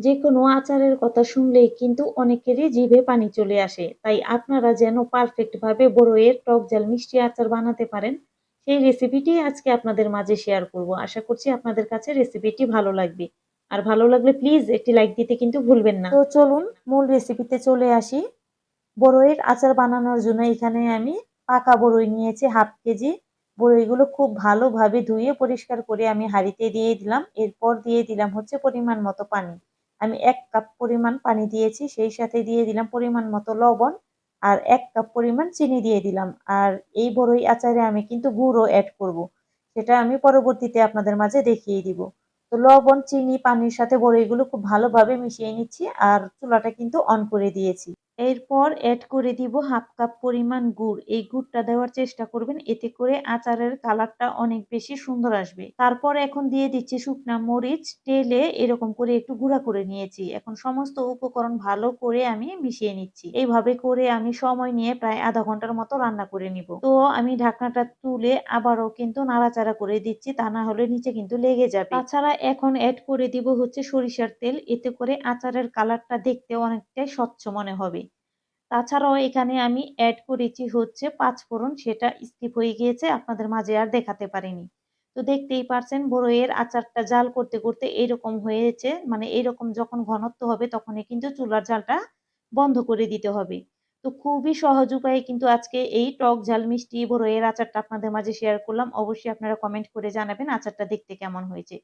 যে কোনো আচারের কথা শুনলেই কিন্তু অনেকেরই জিভে পানি চলে আসে। তাই আপনারা যেন পারফেক্ট ভাবে বড়ইয়ের টক জাল মিষ্টি আচার বানাতে পারেন, সেই রেসিপিটি আজকে আপনাদের মাঝে শেয়ার করব। আশা করছি আপনাদের কাছে রেসিপিটি ভালো লাগবে। আর ভালো লাগলে প্লিজ একটি লাইক দিতে কিন্তু ভুলবেন না। তো চলুন মূল রেসিপিতে চলে আসি। বড়ইয়ের আচার বানানোর জন্য এখানে আমি পাকা বড়ই নিয়েছি, হাফ কেজি। বড়ইগুলো খুব ভালোভাবে ধুয়ে পরিষ্কার করে আমি হাঁড়িতে দিয়ে দিলাম। এরপর দিয়ে দিলাম হচ্ছে পরিমাণ মতো পানি। আমি এক কাপ পরিমাণ পানি দিয়েছি, সেই সাথে দিয়ে দিলাম পরিমাণ মতো লবণ আর এক কাপ পরিমাণ চিনি দিয়ে দিলাম আর এই বড়ই আচারে আমি কিন্তু গুঁড়ও অ্যাড করব। সেটা আমি পরবর্তীতে আপনাদের মাঝে দেখিয়ে দিব তো লবণ, চিনি, পানির সাথে বড়ইগুলো খুব ভালোভাবে মিশিয়ে নিচ্ছি আর চুলাটা কিন্তু অন করে দিয়েছি এরপর অ্যাড করে দিব হাফ কাপ পরিমাণ গুড়। এই গুড়টা দেওয়ার চেষ্টা করবেন, এতে করে আচারের কালারটা অনেক বেশি সুন্দর আসবে। তারপর এখন দিয়ে দিচ্ছি শুকনা মরিচ, তেলে এরকম করে একটু গুঁড়া করে নিয়েছি। এখন সমস্ত উপকরণ ভালো করে আমি মিশিয়ে নিচ্ছি। এইভাবে করে আমি সময় নিয়ে প্রায় আধা ঘণ্টার মতো রান্না করে নিব। তো আমি ঢাকনাটা তুলে আবারও কিন্তু নাড়াচাড়া করে দিচ্ছি, তা না হলে নিচে কিন্তু লেগে যাবে। তাছাড়া এখন অ্যাড করে দিব হচ্ছে সরিষার তেল, এতে করে আচারের কালারটা দেখতে অনেকটাই স্বচ্ছ মনে হবে। তাছাড়াও এখানে আমি অ্যাড করেছি হচ্ছে পাঁচ পাঁচফোড়ন সেটা স্কিপ হয়ে গিয়েছে, আপনাদের মাঝে আর দেখাতে পারিনি। তো দেখতেই পারছেন, বড়ইয়ের আচারটা জাল করতে করতে এইরকম হয়েছে মানে এইরকম যখন ঘনত্ব হবে, তখনই কিন্তু চুলার জালটা বন্ধ করে দিতে হবে। তো খুবই সহজ উপায়ে কিন্তু আজকে এই টক ঝাল মিষ্টি বড়ইয়ের আচারটা আপনাদের মাঝে শেয়ার করলাম। অবশ্যই আপনারা কমেন্ট করে জানাবেন আচারটা দেখতে কেমন হয়েছে।